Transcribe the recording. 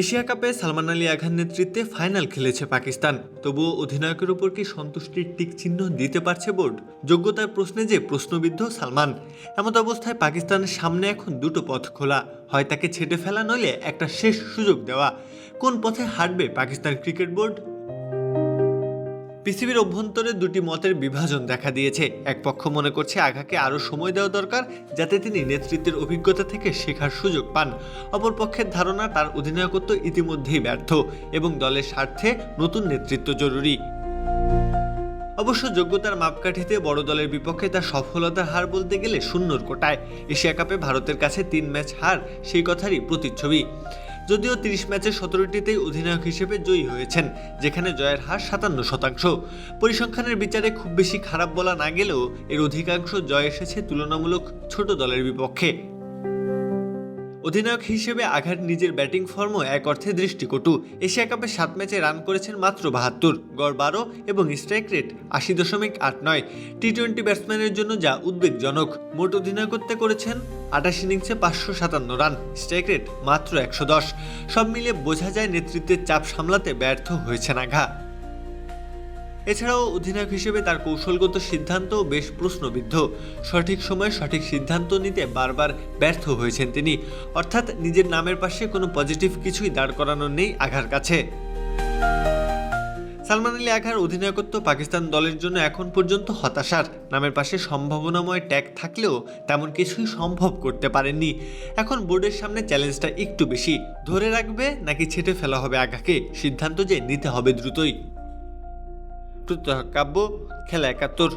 Asia কাপে সালমান আলী আঘার নেতৃত্বে final খেলেছে পাকিস্তান। তবুও অধিনায়কের উপর কি সন্তুষ্টির টিক চিহ্ন দিতে পারছে বোর্ড? যোগ্যতার প্রশ্নে যে প্রশ্নবিদ্ধ সালমান, এমত অবস্থায় পাকিস্তানের সামনে এখন দুটো পথ খোলা। হয় তাকে ছেটে ফেলা, নইলে একটা শেষ সুযোগ দেওয়া। কোন পথে হাঁটবে পাকিস্তান ক্রিকেট বোর্ড? পৃথিবীর অভ্যন্তরে দুটি মতের বিভাজন দেখা দিয়েছে। এক পক্ষ মনে করছে আঘাকে আরও সময় দেওয়া দরকার, যাতে তিনি নেতৃত্বের অভিজ্ঞতা থেকে শেখার সুযোগ পান। অপর পক্ষের ধারণা তার অধিনায়কত্ব ইতিমধ্যেই ব্যর্থ এবং দলের স্বার্থে নতুন নেতৃত্ব জরুরি। অবশ্য যোগ্যতার মাপকাঠিতে বড় দলের বিপক্ষে তার সফলতার হার বলতে গেলে শূন্যর কোটায়। এশিয়া কাপে ভারতের কাছে তিন ম্যাচ হার, সেই কথারই প্রতিচ্ছবি। যদিও তিরিশ ম্যাচে সতেরোটিতেই অধিনায়ক হিসেবে জয়ী হয়েছেন, যেখানে জয়ের হার সাতান্ন শতাংশ। পরিসংখ্যানের বিচারে খুব বেশি খারাপ বলা না গেলেও এর অধিকাংশ জয় এসেছে তুলনামূলক ছোট দলের বিপক্ষে। অধিনায়ক হিসেবে আঘাত নিজের ব্যাটিং ফর্মও এক অর্থে দৃষ্টিকটু। এশিয়া কাপে সাত ম্যাচে রান করেছেন মাত্র বাহাত্তর, গড় বারো এবং স্ট্রাইক রেট আশি দশমিক আট নয়। টি টোয়েন্টি ব্যাটসম্যানের জন্য যা উদ্বেগজনক। মোট অধিনায়কত্বে করেছেন আটাশ ইনিংসে পাঁচশো সাতান্ন রান স্ট্রাইক রেট মাত্র একশো দশ। সব মিলিয়ে বোঝা যায় নেতৃত্বের চাপ সামলাতে ব্যর্থ হয়েছেন আঘা এছাড়াও অধিনায়ক হিসেবে তার কৌশলগত সিদ্ধান্ত বেশ প্রশ্নবিদ্ধ। সঠিক সময়ে সঠিক সিদ্ধান্ত নিতে বারবার ব্যর্থ হয়েছেন তিনি। অর্থাৎ নিজের নামের পাশে কোনো পজিটিভ কিছুই দাঁড় করানো নেই আঘার কাছে। সালমান আলী আঘার অধিনায়কত্ব পাকিস্তান দলের জন্য এখন পর্যন্ত হতাশার। নামের পাশে সম্ভাবনাময় ট্যাগ থাকলেও তেমন কিছুই সম্ভব করতে পারেননি। এখন বোর্ডের সামনে চ্যালেঞ্জটা একটু বেশি। ধরে রাখবে নাকি ছেটে ফেলা হবে আঘাকে? সিদ্ধান্ত যে নিতে হবে দ্রুতই। প্রত্যহ কাব্য খেলা একাত্তর।